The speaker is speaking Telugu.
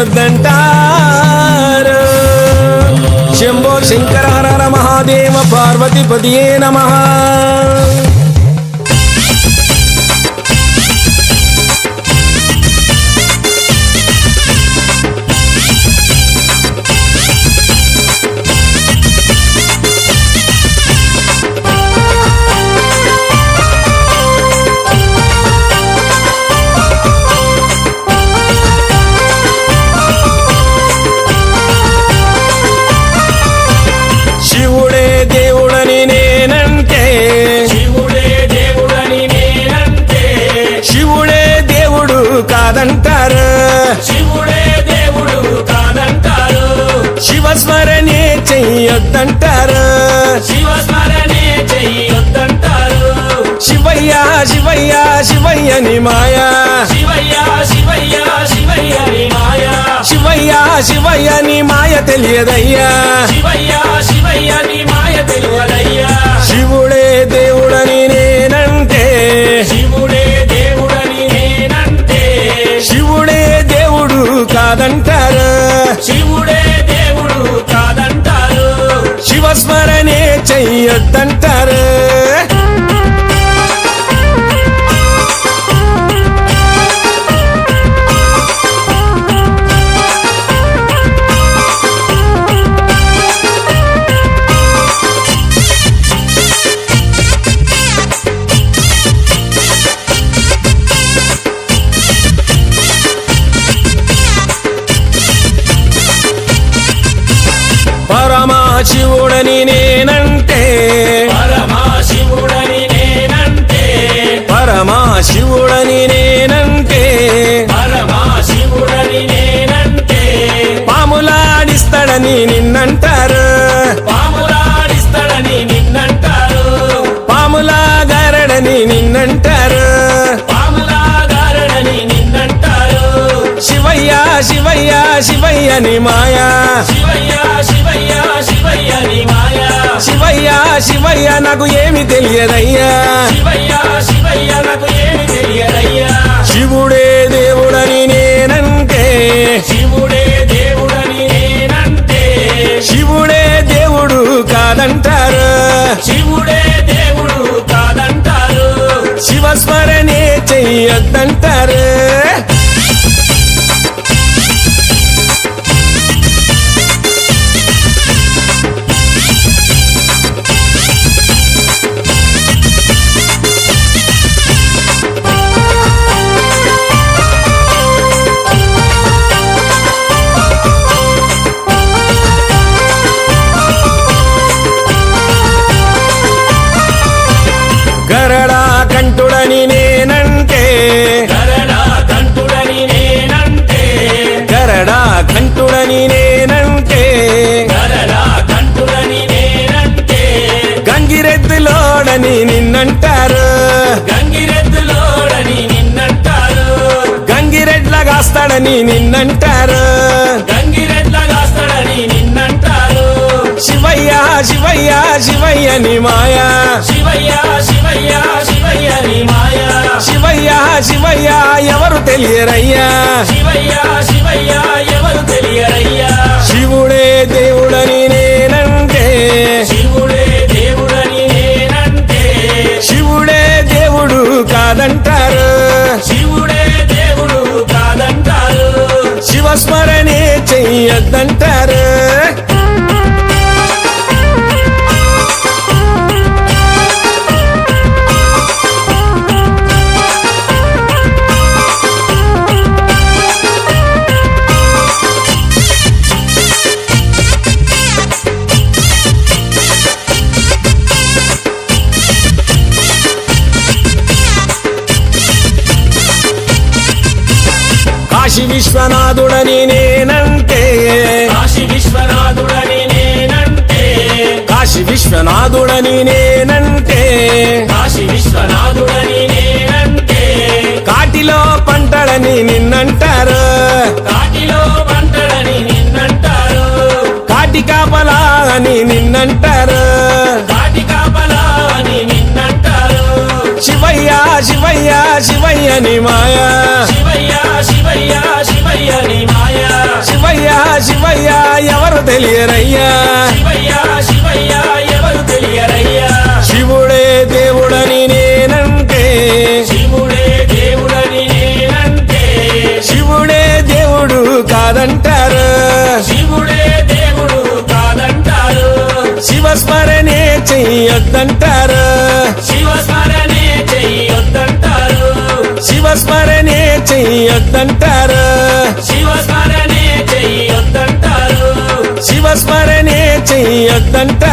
చేయొద్దంటారు శంభో శంకర హర మహాదేవ పార్వతిపతియే నమ. కాదంటారు. శివుడే దేవుడు కాదంటారు. శివస్మరణే చెయ్యొద్దంటారు. శివస్మరణే చెయ్యొద్దంటారు. శివయ్య శివయ్య శివయ్యని మాయా. శివయ్య శివయ్య శివయ్య నీ మాయా. శివయ్య శివయ్యని మాయ తెలియదయ్యా. శివయ్య శివయ్య నీ మాయ తెలియదయ్యా. కాదంటారు. శివుడే దేవుడు కాదంటారు. శివస్మరణే చెయ్యొద్దంటారు. పరమాశివుడని నేనంటే. పరమాశివుడని నేనంటే. పరమాశివుడని నేనంటే. పరమాశివుడని నేనంటే. పాములాడిస్తాడని నిన్నంటారు. పాములాడిస్తాడని నిన్నంటారు. పాములా గారడని నిన్నంటారు శివయ్యని మాయా. శివయ్య శివయ్య శివయ్య నీ మాయా. శివయ్య శివయ్య నాకు ఏమి తెలియదయ్యా. గంగిరెద్దులోడని నిన్నంటారు. గంగిరెద్దులోడని నిన్నంటారు. గంగిరెడ్ల కాస్తాడని నిన్నంటారు. గంగిరెడ్ల కాస్తాడని నిన్నంటారు. శివయ్య శివయ్య శివయ్యని మాయా. శివయ్య శివయ్య శివయ్య నీ మాయా. శివయ్య శివయ్య ఎవరు తెలియరయ్యా. శివయ్య కాశీ విశ్వనాథుడని నేనంటే. కాశీ విశ్వనాథుడని నేనంటే. కాశీ విశ్వనాథుడని నేనంటే. కాశీ విశ్వనాథుడని నేనంటే. కాటిలో పంటడని నిన్నంటారు శివయ్య మాయా. శివయ్య శివయ్య శివయ్య నీ మాయా. శివయ్య శివయ్య ఎవరు తెలియరయ్యా. శివయ్య శివయ్య ఎవరు తెలియరయ్యా. శివుడే దేవుడని నేనంటే. శివుడే దేవుడని నేనంటే. శివుడే దేవుడు కాదంటారు. శివుడే దేవుడు కాదంటారు. శివస్మరణే చెయ్యొద్దంటారు చెయ్యొద్దంటారు. శివస్మరణే చెయ్యొద్దంటారు. శివస్మరణే చెయ్యొద్దంటారు.